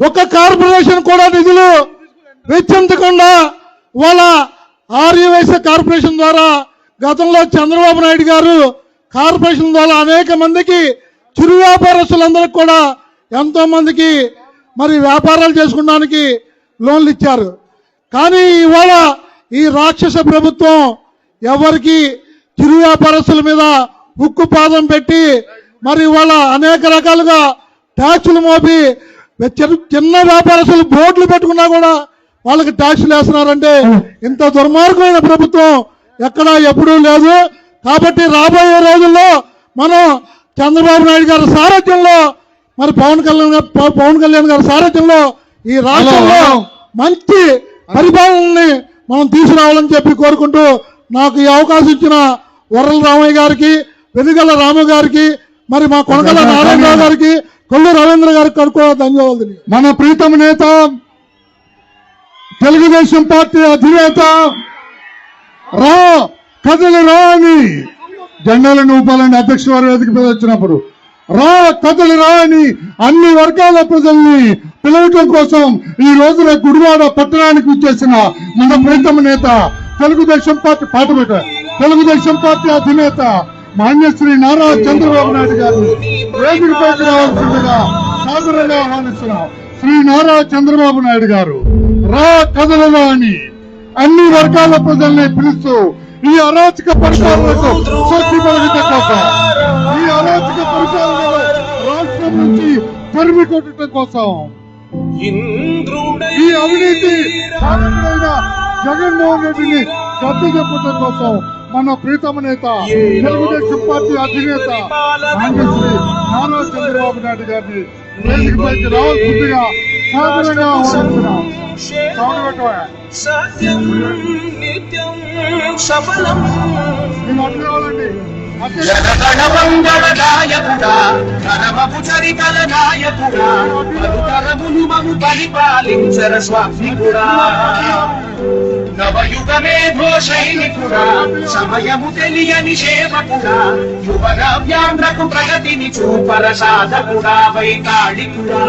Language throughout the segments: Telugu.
ఒక కార్పొరేషన్ కూడా నిధులు వెచ్చించకుండా వాళ్ళ ఆర్యవైశ్య కార్పొరేషన్ ద్వారా గతంలో చంద్రబాబు నాయుడు గారు కార్పొరేషన్ ద్వారా అనేక మందికి చిరు వ్యాపారస్తులందరికీ కూడా ఎంతో మందికి మరి వ్యాపారాలు చేసుకోవడానికి లోన్లు ఇచ్చారు. కానీ ఇవాళ ఈ రాక్షస ప్రభుత్వం ఎవరికి చిరు వ్యాపారస్తుల మీద ఉక్కు పాదం పెట్టి మరి ఇవాళ అనేక రకాలుగా ట్యాక్సులు మోపి చిన్న- చిన్న వ్యాపారస్తులు బోర్డులు పెట్టుకున్నా కూడా వాళ్ళకి ట్యాక్సులు వేస్తున్నారంటే ఇంత దుర్మార్గమైన ప్రభుత్వం ఎక్కడా ఎప్పుడూ లేదు. కాబట్టి రాబోయే రోజుల్లో మనం చంద్రబాబు నాయుడు గారి సారథ్యంలో మరి పవన్ కళ్యాణ్ పవన్ కళ్యాణ్ గారి సారథ్యంలో ఈ రాష్ట్రంలో. మంచి పరిపాలనని మనం తీసుకురావాలని చెప్పి కోరుకుంటూ నాకు ఈ అవకాశం ఇచ్చిన వరల రామయ్య గారికి వెనుగల రాము గారికి మరి మా కొనకల నారాయణరావు గారికి కొల్లు రవీంద్ర గారికి కనుక్కోవాలి ధన్యవాదాలు మన ప్రీతమ నేత తెలుగుదేశం పార్టీ అధినేత రా కదలి రా అని జెండాలను ఊపాలని అధ్యక్ష వారి వేదిక మీద వచ్చినప్పుడు రా కదలి రా అని అన్ని వర్గాల ప్రజల్ని పిలవటం కోసం ఈ రోజున గుడివాడ పట్టణానికి వచ్చేసిన మన ప్రీతమ నేత తెలుగుదేశం పార్టీ పాట పెట్ట తెలుగుదేశం పార్టీ అధినేత మాన్యశ్రీ నారా చంద్రబాబు నాయుడు గారు వేదికపైకి రావాల్సిందిగా సాదరంగా ఆహ్వానిస్తున్నాం శ్రీ నారా చంద్రబాబు నాయుడు గారు. రా కదలరా అని. అన్ని వర్గాల ప్రజల్ని పిలుస్తూ ఈ అరాచక పరిపాలనకు శక్తి పలకటం కోసం ఈ అరాచక పరిపాలనలో రాష్ట్రం నుంచి తరిమి కొట్టడం కోసం ఈ అవినీతి జగన్మోహన్ రెడ్డిని గద్దె చెప్పడం కోసం మన ప్రీతమ నేత తెలుగుదేశం పార్టీ అధినేత మాన్యశ్రీ నారా చంద్రబాబు నాయుడు గారిని వేదికపైకి రావాల్సిందిగా సఫలం. మేము అడ్డు అధ్యక్ష జనగణమంగళనాయకుడా ధనమపు చరితల నాయకుడా పలుతరములు మము పరిపాలించర స్వామికుడా. నవయుగమే సైనికుడా సమయము తెలియని సేవకుడా యువన వ్యాంధ్రకు ప్రగతిని చూపర సాధకుడా వైతాళికుడా.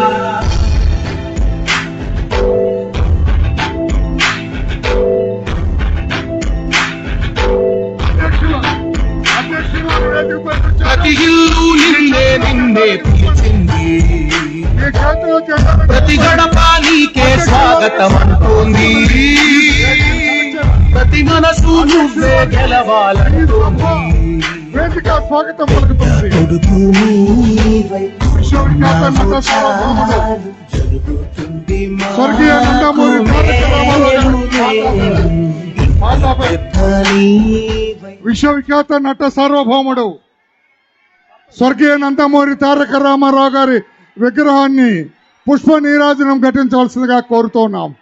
అధ్యక్షులు అధ్యక్షులు ప్రతి ఇల్లు నిన్నే నిన్నే పిలిచింది. ప్రతి గడప నీకే స్వాగతం అంటోంది ప్రతి మనసు నువ్వే వేదిక స్వాగతం పలుకుతుంది. స్వర్గీయ నందమూరి నీవై విశ్వవిఖ్యాత నట సార్వభౌముడు స్వర్గీయ నందమూరి తారక రామారావు గారి విగ్రహాన్ని పుష్ప నీరాజనం ఘటించవలసిందిగా కోరుతున్నాం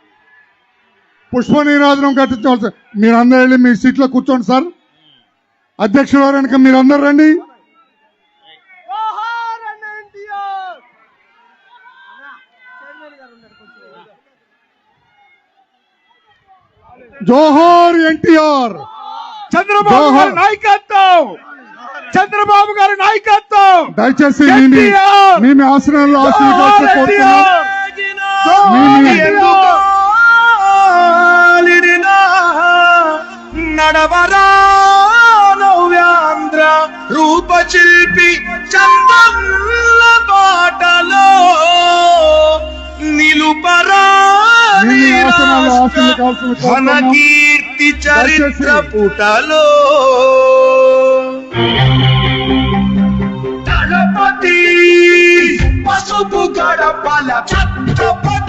పుష్ప నీరాజనం ఘటించవలసి మీరందరూ వెళ్ళి మీ సీట్లో కూర్చోండి సార్. అధ్యక్షుడు వెనక మీరందరూ రండి. జోహార్ ఎన్టీఆర్. చంద్రబాబు గారి నాయకత్వం. చంద్రబాబు గారి నాయకత్వం. దయచేసి మీ మీ- ఎన్టీఆర్! మీ మీ ఆసనాల్లో ఆశీర్వదించాల్సి కోరుతున్నాం. నడవరా నవ్యాంధ్ర రూపశిల్పి చందల్ల బాటలో నిలుపరా ఘన కీర్తి చరిత్ర. పుటలో దళపతి పసుపు గడపల ఛత్రపతి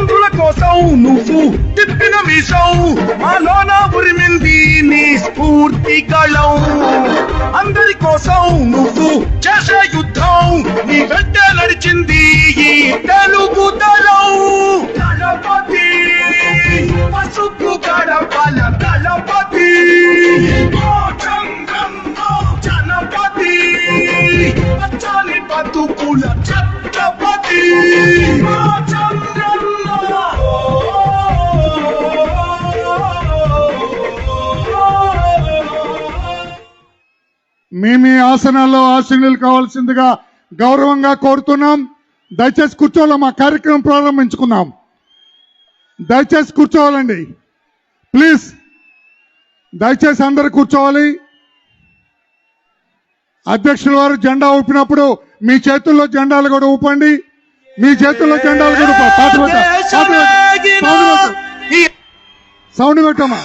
ఆంధ్రుల కోసం నువ్వు తిప్పిన విషం మాలోన ఉరిమింది నీ స్ఫూర్తి కళం అందరి కోసం నువ్వు చేసే యుద్ధం నీ వెంట నడిచింది ఈ తెలుగు తలం మీ మీ ఆసనాల్లో ఆసీనులు కావాల్సిందిగా గౌరవంగా కోరుతున్నాం. దయచేసి కూర్చోవాలి? మా కార్యక్రమం ప్రారంభించుకుందాం. దయచేసి కూర్చోవాలండి. ప్లీజ్. దయచేసి అందరు కూర్చోవాలి. అధ్యక్షుల వారు జెండా ఊపినప్పుడు మీ చేతుల్లో జెండాలు కూడా ఊపండి. మీ చేతుల్లో జెండాలు కూడా సౌండ్ పెట్టు. సౌండ్ పెట్టమ్మా.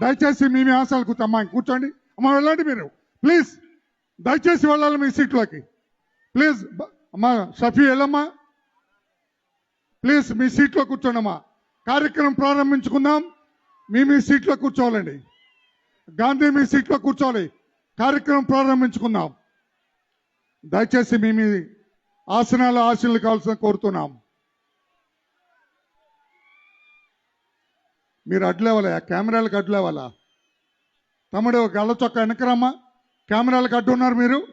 దయచేసి మీ మీ ఆశలు కూర్చో కూర్చోండి. అమ్మ వెళ్ళండి మీరు. ప్లీజ్ దయచేసి వెళ్ళాలి మీ సీట్లోకి. ప్లీజ్ బ- అమ్మా షఫీ వెళ్ళమ్మా. ప్లీజ్ మీ సీట్లో కూర్చోండి అమ్మా కార్యక్రమం ప్రారంభించుకుందాం. మీ మీ సీట్లో కూర్చోవాలండి. గాంధీ మీ సీట్లో కూర్చోవాలి. కార్యక్రమం ప్రారంభించుకుందాం. దయచేసి మీ మీ ఆసనాలు ఆశలు కావాల్సిన కోరుతున్నాం. మీరు అడ్లేవాలా? కెమెరాలకు అడ్లేవాలా? తమ్ముడు గళ్ళ చొక్క వెనకరమ్మా. కెమెరాలకు అడ్డు ఉన్నారు మీరు.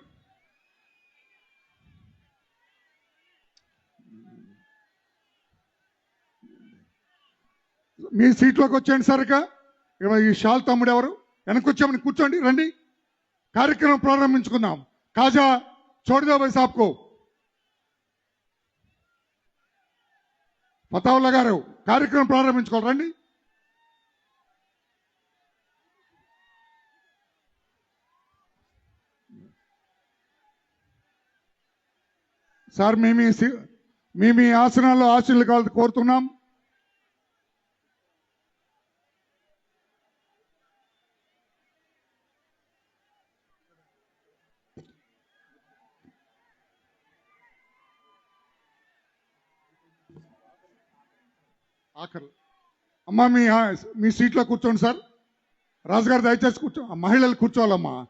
మీ సీట్లోకి వచ్చేయండి సరిగా ఈ షాల్ తమ్ముడు ఎవరు? వెనక్కి కూర్చోండి రండి. కార్యక్రమం ప్రారంభించుకుందాం. కాజా చోడిదా సాబ్కు పతావుల్లా గారు కార్యక్రమం ప్రారంభించుకోవాలి రండి. సార్ మేము మీ సి- మీ ఆసనాల్లో ఆశీర్లు కావాలి కోరుతున్నాం. ఆఖరు అమ్మా మీ మీ సీట్లో కూర్చోండి సార్. రాజుగారు దయచేసి కూర్చో మహిళలు కూర్చోవాలమ్మా.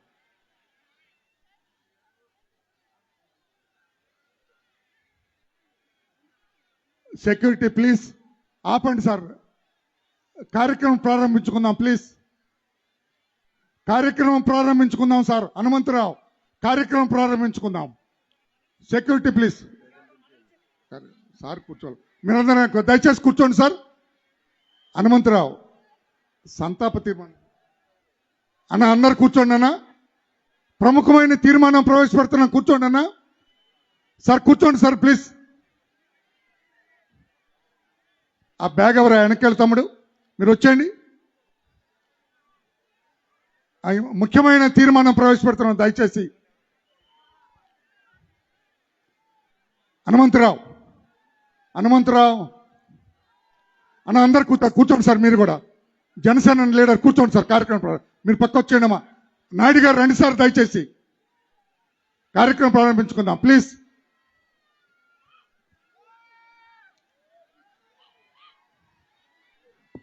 Security please. ఆపండి సార్. కార్యక్రమం ప్రారంభించుకుందాం ప్లీజ్. కార్యక్రమం ప్రారంభించుకుందాం సార్. హనుమంతరావు కార్యక్రమం ప్రారంభించుకుందాం. Security please. సార్ కూర్చోవాలి. మీరందరూ దయచేసి కూర్చోండి సార్. హనుమంతరావు సంతాపతి అన్న అందరు కూర్చోండి అన్న. ప్రముఖమైన తీర్మానం ప్రవేశపెడుతున్నాం కూర్చోండి అన్న. సార్ కూర్చోండి సార్ ప్లీజ్. ఆ బ్యాగ్ ఎవరు వెనకాల తమ్ముడు? మీరు వచ్చేయండి. ముఖ్యమైన తీర్మానం ప్రవేశపెడుతున్నాం దయచేసి. హనుమంతరావు. హనుమంతరావు. అన్న అందరు కూర్చో కూర్చోండి సార్ మీరు కూడా. జనసేన లీడర్ కూర్చోండి సార్ కార్యక్రమం మీరు పక్క వచ్చేయండి అమ్మా నాయుడు గారు రండి సార్ దయచేసి. కార్యక్రమం ప్రారంభించుకుందాం ప్లీజ్.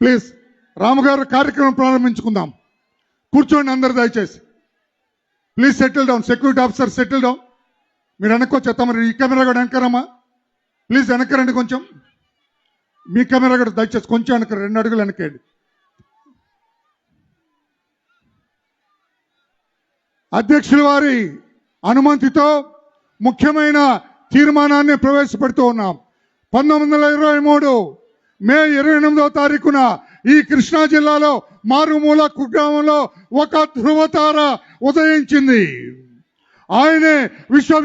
ప్లీజ్ రామగారు కార్యక్రమం ప్రారంభించుకుందాం. కూర్చోండి అందరు దయచేసి. Please settle down. Security officer settle down. మీరు వెనక్కొచ్చా? తమరు ఈ కెమెరా కూడా వెనకరమ్మా ప్లీజ్ వెనకరండి కొంచెం. మీ కెమెరా కూడా దయచేసి కొంచెం వెనక రెండు అడుగులు వెనకేయండి అధ్యక్షుల వారి అనుమతితో ముఖ్యమైన తీర్మానాన్ని ప్రవేశపెడుతూ ఉన్నాం. పంతొమ్మిది వందల ఇరవై మూడు మే ఇరవై ఎనిమిదో తారీఖున ఈ కృష్ణా జిల్లాలో మారుమూల కుగ్రామంలో ఒక ధృవతార ఉదయించింది. ఆయనే విశ్వ